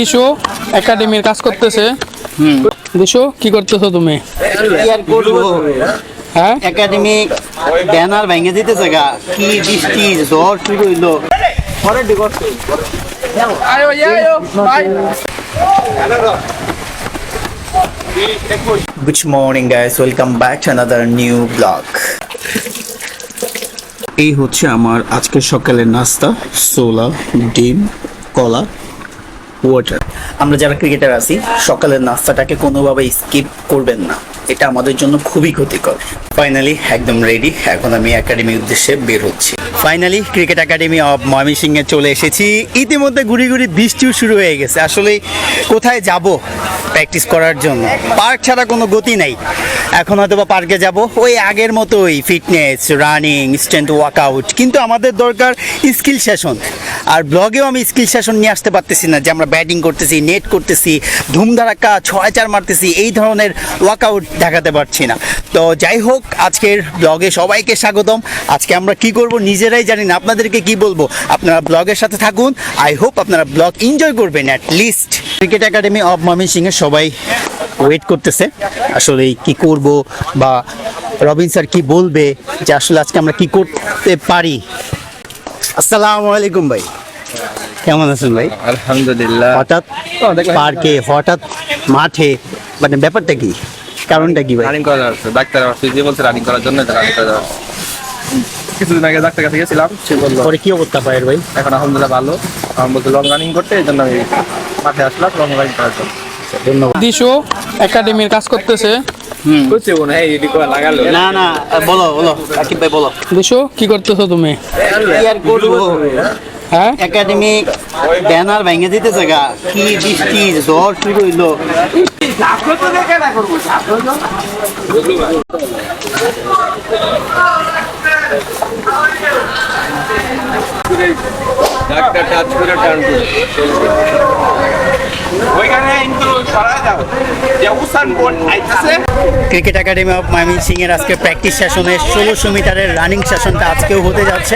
দিশু একাডেমির কাজ করতেছে। দিশু কি করতেছো তুমি? হ্যাঁ? একাডেমিক ব্যানার ভেঙে দিতেছে গা। কি বৃষ্টি ঝড় শুরু হইল। Good morning guys, welcome back to another new vlog. এই হচ্ছে আমার আজকের সকালের নাস্তা সোলা ডিম কলা। ওয়াটার আমরা যারা ক্রিকেটার আছি সকালের নাস্তাটাকে কোনোভাবে স্কিপ করবেন না। এটা আমাদের জন্য খুবই ক্ষতিকর। ফাইনালি একদম রেডি এখন আমি একাডেমির উদ্দেশ্যে বের হচ্ছি। ফাইনালি ক্রিকেট একাডেমি অফ ময়মনসিংহে চলে এসেছি। ইতিমধ্যে ঘুরি ঘুরি বৃষ্টিও শুরু হয়ে গেছে। আসলে কোথায় যাব প্র্যাকটিস করার জন্য? পার্ক ছাড়া কোনো গতি নাই। এখন হয়তো বা পার্কে যাব। ওই আগের মতোই ফিটনেস রানিং স্ট্রেন্থ ওয়ার্কআউট কিন্তু আমাদের দরকার স্কিল সেশন আর ব্লগেও আমি স্কিল সেশন নিয়ে আসতে পারতেছি না। যে আমরা ব্যাটিং করতেছি নেট করতেছি ধুমধারাক্কা ছয় চার মারতেছি, এই ধরনের ওয়ার্কআউট দেখাতে পারছি না। তো যাই হোক আজকের ব্লগে সবাইকে স্বাগতম। আজকে আমরা কি করব নিজেরাই জানি না। আপনাদেরকে কি বলব? আপনারা ব্লগের সাথে থাকুন। আই হোপ আপনারা ব্লগ এনজয় করবেন at least cricket academy of ময়মনসিংহে সবাই ওয়েট করতেছে। আসলে কি করব বা রবিন স্যার কি বলবে? যে আসলে আজকে আমরা কি করতে পারি? আসসালামু আলাইকুম ভাই। কেমন আছেন ভাই? আলহামদুলিল্লাহ। হঠাৎ পার্কে হঠাৎ মাঠে মানে ব্যাপারটা কি? কারণটা কি ভাই? রানিং করার আছে ডাক্তার ফিজিও বলছে রানিং করার জন্য রানিং করার আছে। কিছুদিন আগে ডাক্তার কাছে গেছিলাম সে বলল পরে কি অবস্থা পায়ের ভাই? এখন আলহামদুলিল্লাহ ভালো। আমার বলতে লং রানিং করতে এই জন্য আমি মাঠে আসলাম লং রানিং করার জন্য। ধন্যবাদ। দিশু একাডেমির কাজ করতেছে। না না বলো বলো আকিব ভাই বলো। দিশু কি করতেছো তুমি? হ্যাঁ? একাডেমিক ব্যানার ভেঙে দিতেছে গা। কি বৃষ্টি ঝড় শুরু হইল। ডাক্তার টাচ করে টান করে ওইখানে ক্রিকেট একাডেমি অফ ময়মনসিং এর আজকে প্র্যাকটিস সেশনে ষোলোশো মিটারের রানিং সেশনটা আজকেও হতে যাচ্ছে।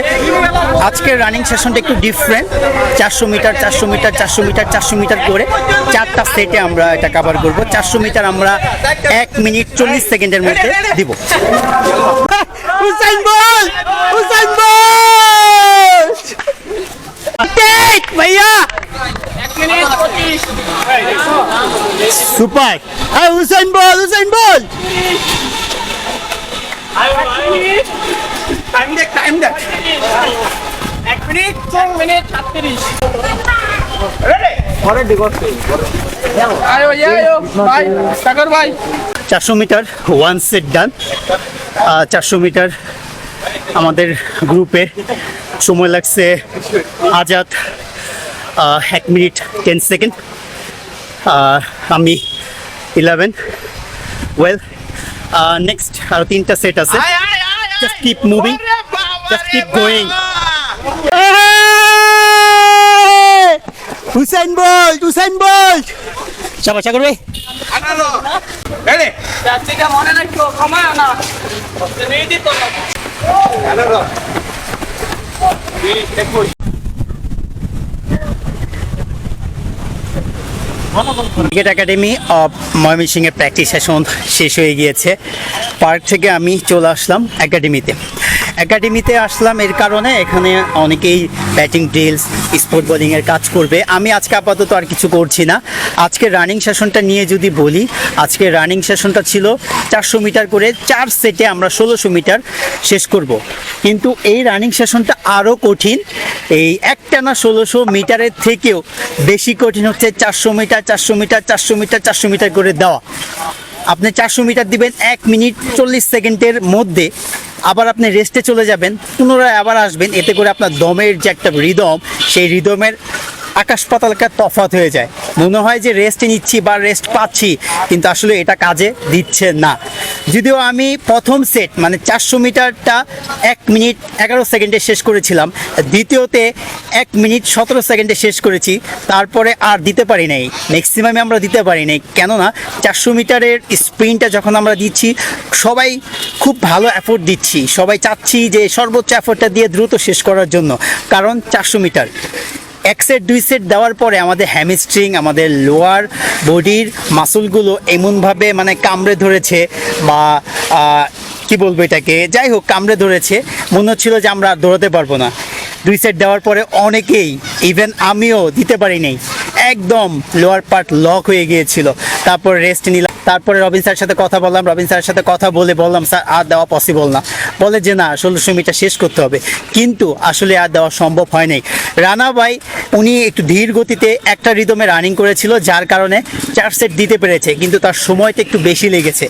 আজকের রানিং সেশনটা একটু ডিফারেন্ট চারশো মিটার চারশো মিটার চারশো মিটার চারশো মিটার করে চারটা সেটে আমরা এটা কভার করব। চারশো মিটার আমরা এক মিনিট চল্লিশ সেকেন্ডের মধ্যে দিব। Hussain bowl! Hussain bowl! Super হ্যাঁ Hussain bowl Hussain bowl time দেখ টাইম দেখ। এক মিনিট চার মিনিট সাতত্রিশ। আয়ো আয়ো ভাই সাগর ভাই। চারশো মিটার ওয়ান সেট ডান চারশো মিটার আমাদের গ্রুপে সময় লাগছে আজাদ এক মিনিট টেন সেকেন্ড আমি ইলেভেন ওয়েল নেক্সট আরও তিনটা সেট আছে। Just keep moving just keep going Hussain bowl Hussain bowl Saba Sagar ভাই রেডি মনে ক্রিকেট একাডেমি অফ ময়মনসিংহের প্র্যাকটিস সেশন শেষ হয়ে গিয়েছে। পার্ক থেকে আমি চলে আসলাম একাডেমিতে। একাডেমিতে আসলাম এর কারণে এখানে অনেকেই ব্যাটিং, ড্রিলস, স্পোর্ট বোলিংয়ের কাজ করবে। আমি আজকে আপাতত আর কিছু করছি না। আজকে রানিং সেশনটা নিয়ে যদি বলি, আজকে রানিং সেশনটা ছিল চারশো মিটার করে চার সেটে আমরা ষোলোশো মিটার শেষ করব। কিন্তু এই রানিং সেশনটা আরও কঠিন। এই একটানা ষোলোশো মিটারের থেকেও বেশি কঠিন হচ্ছে চারশো মিটার চারশো মিটার চারশো মিটার চারশো মিটার করে দেওয়া। আপনি চারশো মিটার দিবেন এক মিনিট চল্লিশ সেকেন্ডের মধ্যে। আবার আপনি রেস্টে চলে যাবেন, পুনরায় আবার আসবেন, এতে করে আপনার দমের যে একটা রিদম সেই রিদমের আকাশ পাতালকার তফাৎ হয়ে যায়। মনে হয় যে রেস্ট নিচ্ছি বা রেস্ট পাচ্ছি, কিন্তু আসলে এটা কাজে দিচ্ছে না। যদিও আমি প্রথম সেট মানে চারশো মিটারটা এক মিনিট এগারো সেকেন্ডে শেষ করেছিলাম, দ্বিতীয়তে এক মিনিট সতেরো সেকেন্ডে শেষ করেছি, তারপরে আর দিতে পারি নাই। ম্যাক্সিমামে আমরা দিতে পারি নাই, কেননা চারশো মিটারের স্প্রিন্টটা যখন আমরা দিচ্ছি, সবাই খুব ভালো এফোর্ট দিচ্ছি। সবাই চাচ্ছি যে সর্বোচ্চ এফোর্টটা দিয়ে দ্রুত শেষ করার জন্য, কারণ চারশো মিটার। এক সেট দুই সেট দেওয়ার পরে আমাদের হ্যামিস্ট্রিং আমাদের লোয়ার বডির মাসুলগুলো এমনভাবে মানে কামড়ে ধরেছে বা কি বলব এটাকে? যাই হোক, কামড়ে ধরেছে। মনে হচ্ছিল যে আমরা দৌড়াতে পারব না। দুই সেট দেওয়ার পরে অনেকেই ইভেন আমিও দিতে পারি নাই। একদম লোয়ার পার্ট লক হয়ে গিয়েছিল। তারপর রেস্ট নিলাম। তারপরে রবিন স্যারের সাথে কথা বললাম। রবিন স্যারের সাথে কথা বলে বললাম, স্যার, আর দেওয়া পসিবল না। বলে যে, না, ষোলোশো মিটার শেষ করতে হবে। কিন্তু আসলে আর দেওয়া সম্ভব হয় নাই। রানা ভাই, উনি একটু ধীর গতিতে একটা রিদমে রানিং করেছিল, যার কারণে চার সেট দিতে পেরেছে, কিন্তু তার সময়টা একটু বেশি লেগেছে।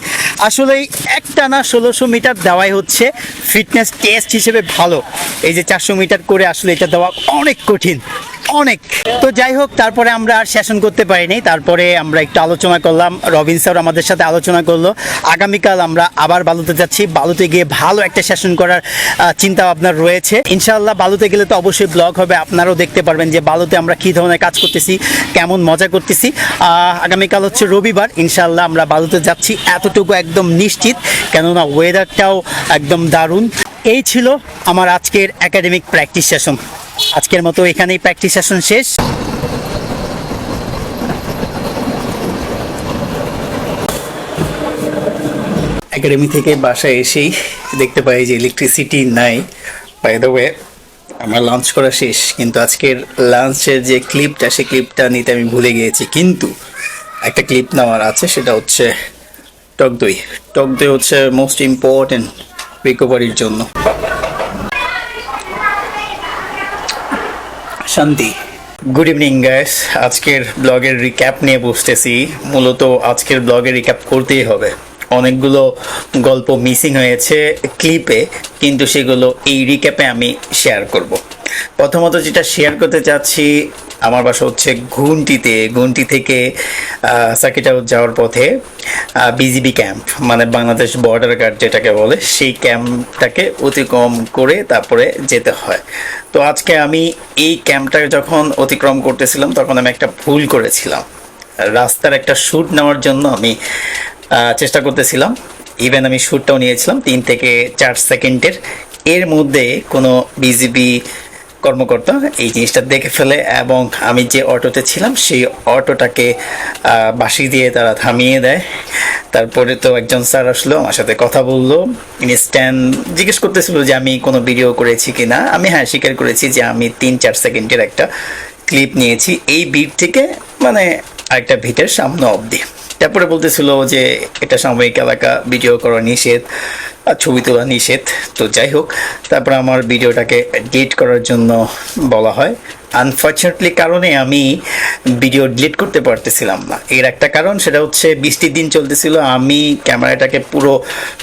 আসলে একটা না ষোলোশো মিটার দেওয়াই হচ্ছে ফিটনেস টেস্ট হিসেবে ভালো। এই যে চারশো মিটার করে আসলে এটা দেওয়া অনেক কঠিন। অনেক। তো যাই হোক, তারপরে আমরা আর সেশন করতে পারিনি। তারপরে আমরা একটু আলোচনা করলাম। রবিন স্যার আমাদের সাথে আলোচনা করল। আগামীকাল আমরা আবার বালুতে যাচ্ছি। বালুতে গিয়ে ভালো একটা সেশন করার চিন্তা আপনার রয়েছে। ইনশাআল্লাহ বালুতে গেলে তো অবশ্যই ব্লগ হবে। আপনারাও দেখতে পারবেন যে বালুতে আমরা কী ধরনের কাজ করতেছি, কেমন মজা করতেছি। আগামীকাল হচ্ছে রবিবার। ইনশাআল্লাহ আমরা বালুতে যাচ্ছি। এতটুকু একদম নিশ্চিত। কেননা ওয়েদারটাও একদম দারুণ। এই ছিল আমার আজকের একাডেমিক প্র্যাকটিস সেশন আজকের মতো এখানেই প্র্যাকটিস সেশন শেষ। একাডেমি থেকে বাসায় এসেই দেখতে পাই যে ইলেকট্রিসিটি নাই। বাই দ্য ওয়ে আমার লাঞ্চ করা শেষ, কিন্তু আজকের লাঞ্চের যে ক্লিপটা সেই ক্লিপটা নিতে আমি ভুলে গিয়েছি। কিন্তু একটা ক্লিপ নেওয়ার আছে, সেটা হচ্ছে টক দই। টক দই হচ্ছে মোস্ট ইম্পর্টেন্ট রিকভারির জন্য। শান্তি। গুড ইভিনিং গ্যাস আজকের ব্লগের রিক্যাপ নিয়ে বসতেছি মূলত আজকের ব্লগের রিক্যাপ করতেই হবে। অনেকগুলো গল্প মিসিং হয়েছে ক্লিপে, কিন্তু সেগুলো এই রিক্যাপে আমি শেয়ার করব। প্রথমত যেটা শেয়ার করতে চাচ্ছি, আমার বাসা হচ্ছে ঘুমটিতে। ঘুমটি থেকে হাউস যাওয়ার পথে বিজিবি ক্যাম্প মানে বাংলাদেশ বর্ডার গার্ড যেটাকে বলে, সেই ক্যাম্পটাকে অতিক্রম করে তারপরে যেতে হয়। তো আজকে আমি এই ক্যাম্পটা যখন অতিক্রম করতেছিলাম, তখন আমি একটা ভুল করেছিলাম। রাস্তার একটা শ্যুট নেওয়ার জন্য আমি চেষ্টা করতেছিলাম। ইভেন আমি শ্যুটটাও নিয়েছিলাম তিন থেকে চার সেকেন্ডের এর মধ্যে কোনো বিজিবি কর্মকর্তা এই জিনিসটা দেখে ফেলে এবং আমি যে অটোতে ছিলাম, সেই অটোটাকে বাঁশি দিয়ে তারা থামিয়ে দেয়। তারপরে তো একজন স্যার আসলো, আমার সাথে কথা বলল। ইনি স্ট্যান্ড জিজ্ঞেস করতেছিল যে আমি কোনো ভিডিও করেছি কি না আমি হ্যাঁ স্বীকার করেছি যে আমি তিন চার সেকেন্ডের একটা ক্লিপ নিয়েছি। এই বিট থেকে মানে আরেকটা ভিটের সামনে অবধি। তারপরে বলতেছিল যে এটা সাময়িক এলাকা ভিডিও করা নিষেধ আর ছবি তোলা নিষেধ। তো যাই হোক, তারপরে আমার ভিডিওটাকে ডিলিট করার জন্য বলা হয়। আনফর্চুনেটলি কারণে আমি ভিডিও ডিলিট করতে পারতেছিলাম না। এর একটা কারণ সেটা হচ্ছে বৃষ্টির দিন চলতেছিল, আমি ক্যামেরাটাকে পুরো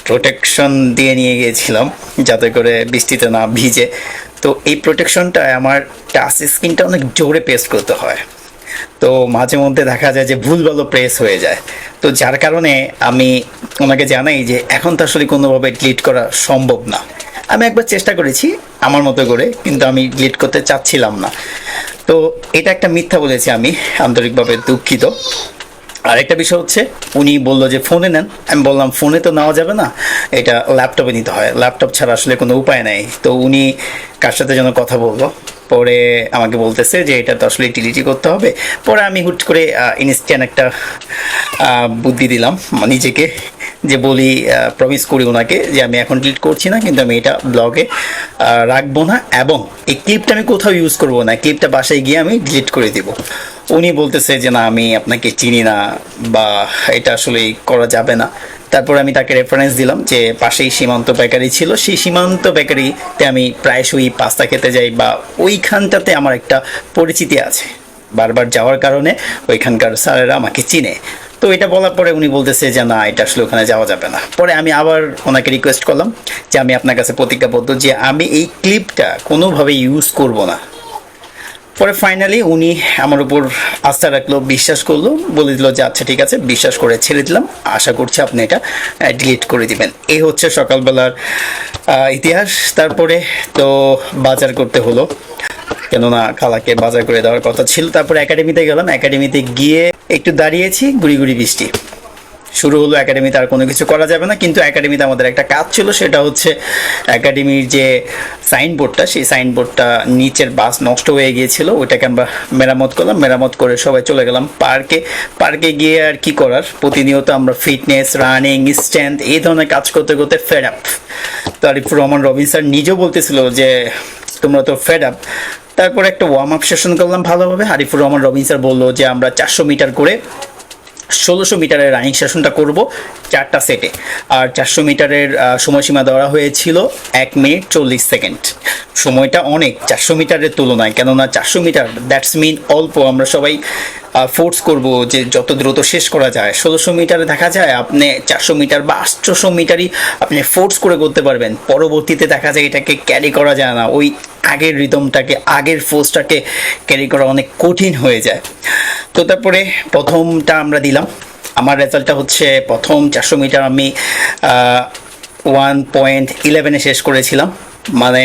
প্রোটেকশন দিয়ে নিয়ে গিয়েছিলাম, যাতে করে বৃষ্টিতে না ভিজে। তো এই প্রোটেকশনটা আমার টাচ স্ক্রিনটা অনেক জোরে পেস্ট করতে হয়। তো মাঝে মধ্যে দেখা যায় যে ভুল ভালো প্রেস হয়ে যায়। তো যার কারণে আমি ওনাকে জানাই যে এখন তো আসলে কোনোভাবে ডিলিট করা সম্ভব না। আমি একবার চেষ্টা করেছি আমার মতো করে, কিন্তু আমি ডিলিট করতে চাচ্ছিলাম না। তো এটা একটা মিথ্যা বলেছি আমি, আন্তরিকভাবে দুঃখিত। আরেকটা বিষয় হচ্ছে, উনি বলল যে ফোনে নেন। আমি বললাম ফোনে তো নেওয়া যাবে না। এটা ল্যাপটপে নিতে হয়। ল্যাপটপ ছাড়া আসলে কোনো উপায় নেই। তো উনি কার সাথে যেন কথা বলল। পরে আমাকে বলতেছে যে এটা তো আসলে ডিলিটই করতে হবে। পরে আমি হুট করে ইনস্ট্যান্ট একটা বুদ্ধি দিলাম নিজেকে যে বলি প্রমিস করি ওনাকে যে আমি এখন ডিলিট করছি না, কিন্তু আমি এটা ব্লগে রাখব না এবং এই ক্লিপটা আমি কোথাও ইউজ করব না ক্লিপটা বাসায় গিয়ে আমি ডিলিট করে দিব। উনি বলতেছে যে, না, আমি আপনাকে চিনি না বা এটা আসলে করা যাবে না। তারপর আমি তাকে রেফারেন্স দিলাম যে পাশেই সীমান্ত বেকারি ছিল। সেই সীমান্ত বেকারিতে আমি প্রায়শই পাস্তা খেতে যাই বা ওইখানটাতে আমার একটা পরিচিতি আছে। বারবার যাওয়ার কারণে ওইখানকার স্যারেরা আমাকে চিনে। তো এটা বলার পরে উনি বলতেছে যে, না, এটা আসলে ওখানে যাওয়া যাবে না। পরে আমি আবার ওনাকে রিকোয়েস্ট করলাম যে, আমি আপনার কাছে প্রতিজ্ঞাবদ্ধ যে, আমি এই ক্লিপটা কোনোভাবে ইউজ করব না। পরে ফাইনালি উনি আমার উপর আস্থা রাখল, বিশ্বাস করল, বলে দিল যে আচ্ছা ঠিক আছে, বিশ্বাস করে ছেড়ে দিলাম। আশা করছি আপনি এটা ডিলিট করে দিবেন। এই হচ্ছে সকালবেলার ইতিহাস। তারপরে তো বাজার করতে হলো। কেননা খালাকে বাজার করে দেওয়ার কথা ছিল। তারপরে একাডেমিতে গেলাম। একাডেমিতে গিয়ে একটু দাঁড়িয়েছি, গুড়ি গুড়ি বৃষ্টি। শুরু হলো একাডেমিতে আর কোনো কিছু করা যাবে না। কিন্তু একাডেমিতে আমাদের একটা কাজ ছিল, সেটা হচ্ছে একাডেমির যে সাইনবোর্ডটা সেই সাইনবোর্ডটা নিচের বাস নষ্ট হয়ে গিয়েছিল। ওইটাকে আমরা মেরামত করলাম। মেরামত করে সবাই চলে গেলাম পার্কে পার্কে গিয়ে আর কি করার? প্রতিনিয়ত আমরা ফিটনেস রানিং স্ট্যান্ড এই ধরনের কাজ করতে করতে ফেড আপ তো আরিফুর রহমান রবিন স্যার নিজেও বলতেছিল যে, তোমরা তো ফেড আপ তারপর একটা ওয়ার্ম আপ সেশন করলাম ভালোভাবে। আরিফুর রহমান রবিন স্যার বলল যে, আমরা চারশো মিটার করে ষোলোশো মিটারের রানিং সেশনটা করব চারটা সেটে। আর চারশো মিটারের সময়সীমা দেওয়া হয়েছিল এক মিনিট চল্লিশ সেকেন্ড। সময়টা অনেক চারশো মিটারের তুলনায়, কেননা চারশো মিটার দ্যাটস মিন অল্প। আমরা সবাই ফোর্স করব যে যত দ্রুত শেষ করা যায়। ষোলোশো মিটারে দেখা যায়, আপনি চারশো মিটার বা আটশোশো মিটারই আপনি ফোর্স করে করতে পারবেন। পরবর্তীতে দেখা যায় এটাকে ক্যারি করা যায় না। ওই আগের রিদমটাকে আগের ফোর্সটাকে ক্যারি করা অনেক কঠিন হয়ে যায়। তো তারপরে প্রথমটা আমরা দিলাম। আমার রেজাল্টটা হচ্ছে প্রথম চারশো মিটার আমি ওয়ান পয়েন্ট ইলেভেনে শেষ করেছিলাম মানে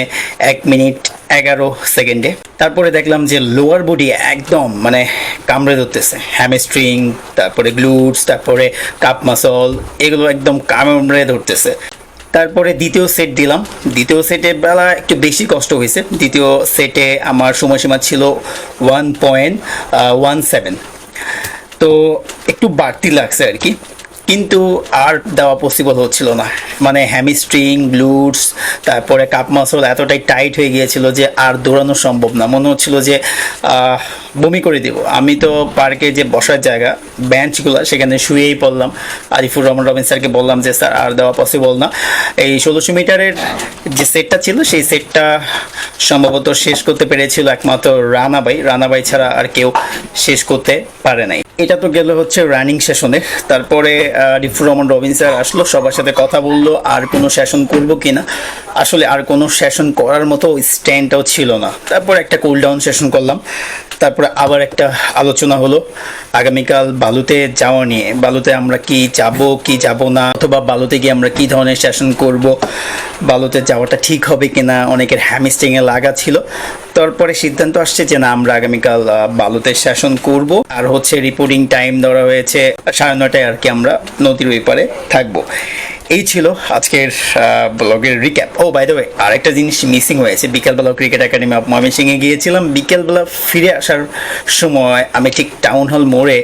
এক মিনিট এগারো সেকেন্ডে। তারপরে দেখলাম যে লোয়ার বডি একদম মানে কামড়ে ধরতেছে। হ্যামস্ট্রিং তারপরে গ্লুটস তারপরে কাপ মাসল এগুলো একদম কামড়ে ধরতেছে। তারপরে দ্বিতীয় সেট দিলাম। দ্বিতীয় সেটের বেলা একটু বেশি কষ্ট হয়েছে। দ্বিতীয় সেটে আমার সময়সীমা ছিল ওয়ান পয়েন্ট ওয়ান সেভেন তো একটু বাড়তি লাগছে আর কি। কিন্তু আর দেওয়া পসিবল হচ্ছিল না। মানে হ্যামিস্ট্রিং গ্লুটস তারপরে কাপ মাসল এতটাই টাইট হয়ে গিয়েছিল যে আর দৌড়ানো সম্ভব না। মনে হচ্ছিল যে বমি করে দিব। আমি তো পার্কে যে বসার জায়গা বেঞ্চগুলো সেখানে শুয়েই পড়লাম। আরিফুর রহমান রবিন স্যারকে বললাম যে, স্যার, আর দেওয়া পসিবল না। এই ষোলোশো মিটারের যে সেটটা ছিল, সেই সেটটা সম্ভবত শেষ করতে পেরেছিল একমাত্র রানাবাই। রানাবাই ছাড়া আর কেউ শেষ করতে পারে নাই। এটা তো গেল হচ্ছে রানিং সেশনে তারপরে রিফু রিফুর রহমান রবিন স্যার আসলো, সবার সাথে কথা বলল, আর কোনো সেশন করব কিনা। আসলে আর কোনো সেশন করার মতো স্ট্যান্ডটাও ছিল না। তারপর একটা কুল ডাউন সেশন করলাম। তারপরে আবার একটা আলোচনা হলো। আগামীকাল বালুতে যাওয়া নিয়ে। বালুতে আমরা কি যাব কি যাব না, অথবা বালুতে গিয়ে আমরা কি ধরনের সেশন করব, বালুতে যাওয়াটা ঠিক হবে কিনা, অনেকের হ্যামিস্টিংয়ে লাগা ছিল। তারপরে সিদ্ধান্ত আসছে যে না, আমরা আগামীকাল বালুতে সেশন করব। আর হচ্ছে রিপোর্টিং টাইম ধরা হয়েছে, সাড়ে নটায় আর কি আমরা নদীর ওই পারে থাকব। এই ছিল আজকের ব্লগের রিক্যাপ ও বাই দ্য ওয়ে আরেকটা জিনিস মিসিং হয়েছে। বিকেলবেলা ক্রিকেট একাডেমি অফ ময়মনসিংহে গিয়েছিলাম। বিকেলবেলা ফিরে আসার সময় আমি ঠিক টাউন হল মোড়ে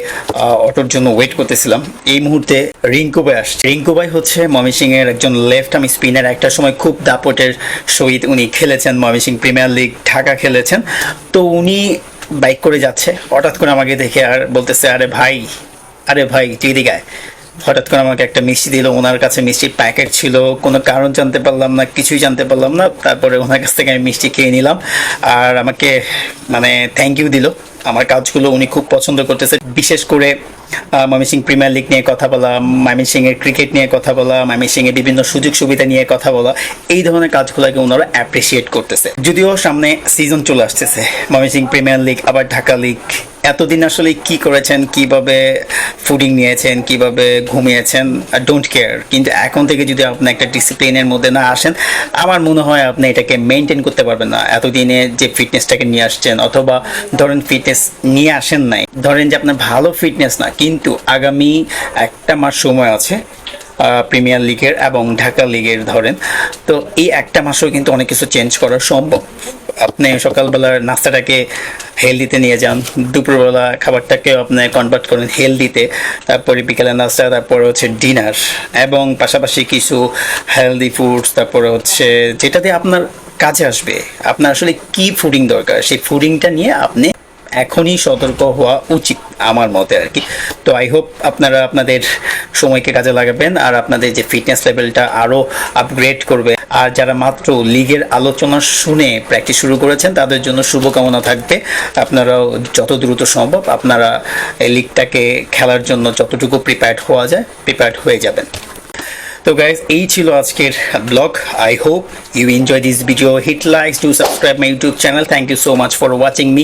অটোর জন্য ওয়েট করতেছিলাম। এই মুহূর্তে রিঙ্কু ভাই আসছে। রিঙ্কু ভাই হচ্ছে ময়মনসিংহের একজন লেফট আমি স্পিনার একটা সময় খুব দাপটের সহিত উনি খেলেছেন ময়মনসিংহ প্রিমিয়ার লিগ ঢাকা খেলেছেন। তো উনি বাইক করে যাচ্ছে। হঠাৎ করে আমাকে দেখে আর বলতেছে, আরে ভাই আরে ভাই, তুই আয়। হঠাৎ করে আমাকে একটা মিষ্টি দিল, ওনার কাছে মিষ্টির প্যাকেট ছিল, কোনো কারণ জানতে পারলাম না, কিছুই জানতে পারলাম না। তারপরে ওনার কাছ থেকে আমি মিষ্টি খেয়ে নিলাম আর আমাকে মানে থ্যাংক ইউ দিল। আমার কাজগুলো উনি খুব পছন্দ করতেছে। বিশেষ করে ময়মনসিং প্রিমিয়ার লিগ নিয়ে কথা বলা ময়মনসিং এর ক্রিকেট নিয়ে কথা বলা ময়মনসিং এর বিভিন্ন সুযোগ সুবিধা নিয়ে কথা বলা, এই ধরনের কাজগুলোকে ওনারা অ্যাপ্রিসিয়েট করতেছে। যদিও সামনে সিজন চলে আসতেছে, ময়মনসিং প্রিমিয়ার লিগ আবার ঢাকা লিগ এতদিন আসলে কি করেছেন, কীভাবে ফুডিং নিয়েছেন, কীভাবে ঘুমিয়েছেন ডোন্ট কেয়ার কিন্তু এখন থেকে যদি আপনি একটা ডিসিপ্লিনের মধ্যে না আসেন, আমার মনে হয় আপনি এটাকে মেনটেন করতে পারবেন না। এতদিনে যে ফিটনেসটাকে নিয়ে আসছেন, অথবা ধরেন ফিটনেস নিয়ে আসেন নাই, ধরেন যে আপনার ভালো ফিটনেস না, কিন্তু আগামী একটা মাস সময় আছে প্রিমিয়ার লিগের এবং ঢাকা লিগের ধরেন। তো এই একটা মাসেও কিন্তু অনেক কিছু চেঞ্জ করা সম্ভব। আপনি সকালবেলার নাস্তাটাকে হেলদিতে নিয়ে যান, দুপুরবেলা খাবারটাকেও আপনি কনভার্ট করেন হেলদিতে তারপরে বিকেলের নাস্তা, তারপরে হচ্ছে ডিনার এবং পাশাপাশি কিছু হেলদি ফুডস তারপরে হচ্ছে যেটাতে আপনার কাজে আসবে। আপনার আসলে কি ফুডিং দরকার? সেই ফুডিংটা নিয়ে আপনি এখনই সতর্ক হওয়া উচিত আমার মতে আর কি। তো আই হোপ আপনারা আপনাদের সময়কে কাজে লাগাবেন আর আপনাদের যে ফিটনেস লেভেলটা আরও আপগ্রেড করবে। আর যারা মাত্র লিগের আলোচনা শুনে প্র্যাকটিস শুরু করেছেন, তাদের জন্য শুভকামনা থাকবে। আপনারাও যত দ্রুত সম্ভব আপনারা এই লিগটাকে খেলার জন্য যতটুকু প্রিপেয়ার্ড হওয়া যায় প্রিপেয়ার্ড হয়ে যাবেন। তো গাইজ এই ছিল আজকের blog I hope you enjoy this video hit likes to subscribe my YouTube channel thank you so much for watching me